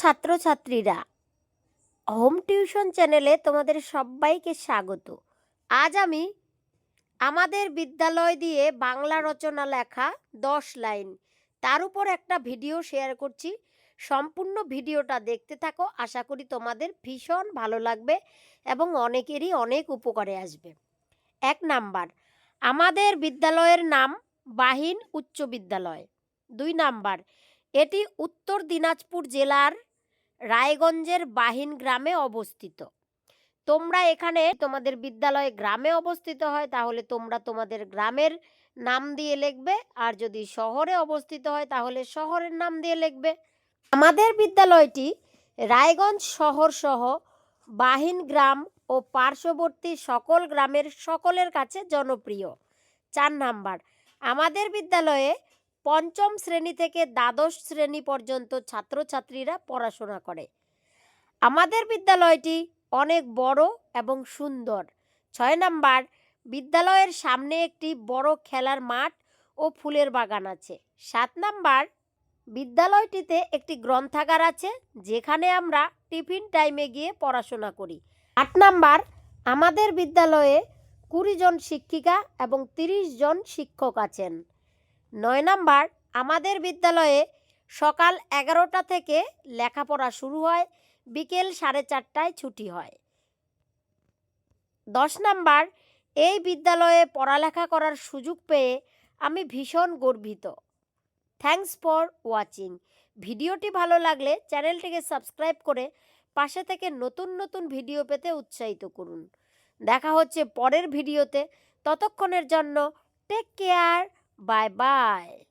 ছাত্রছাত্রীরা home tuition চ্যানেলে তোমাদের সবাইকে স্বাগত। আজ আমি আমাদের বিদ্যালয় দিয়ে বাংলা রচনা লেখা দশ লাইন, তার উপর একটা ভিডিও শেয়ার করছি। সম্পূর্ণ ভিডিওটা দেখতে থাকো, আশা করি তোমাদের ভীষণ ভালো লাগবে এবং অনেকেরই অনেক উপকারে আসবে। এক নাম্বার, আমাদের বিদ্যালয়ের নাম বাহিন উচ্চ বিদ্যালয়। দুই নাম্বার এটি উত্তর দিনাজপুর জেলার রায়গঞ্জের বাহিন গ্রামে অবস্থিত। তোমরা এখানে তোমাদের বিদ্যালয় গ্রামে অবস্থিত হয়, তাহলে তোমরা তোমাদের গ্রামের নাম দিয়ে লিখবে, আর যদি শহরে অবস্থিত হয়, তাহলে শহরের নাম দিয়ে লিখবে। আমাদের বিদ্যালয়টি রায়গঞ্জ শহর সহ বাহিন গ্রাম ও পার্শ্ববর্তী সকল গ্রামের সকলের কাছে জনপ্রিয়। চার নাম্বার, আমাদের বিদ্যালয়ে পঞ্চম শ্রেণি থেকে দ্বাদশ শ্রেণি পর্যন্ত ছাত্রছাত্রীরা পড়াশোনা করে। আমাদের বিদ্যালয়টি অনেক বড় এবং সুন্দর। ছয় নাম্বার, বিদ্যালয়ের সামনে একটি বড় খেলার মাঠ ও ফুলের বাগান আছে। সাত নাম্বার, বিদ্যালয়টিতে একটি গ্রন্থাগার আছে, যেখানে আমরা টিফিন টাইমে গিয়ে পড়াশোনা করি। আট নাম্বার, আমাদের বিদ্যালয়ে কুড়ি জন শিক্ষিকা এবং তিরিশ জন শিক্ষক আছেন। নয় নাম্বার, আমাদের বিদ্যালয়ে সকাল এগারোটা থেকে লেখাপড়া শুরু হয়, বিকেল সাড়ে চারটায় ছুটি হয়। দশ নাম্বার, এই বিদ্যালয়ে পড়ালেখা করার সুযোগ পেয়ে আমি ভীষণ গর্বিত। Thanks for watching. ভিডিওটি ভালো লাগলে চ্যানেলটিকে সাবস্ক্রাইব করে পাশে থেকে নতুন নতুন ভিডিও পেতে উৎসাহিত করুন। দেখা হচ্ছে পরের ভিডিওতে। ততক্ষণের জন্য টেক কেয়ার। Bye bye.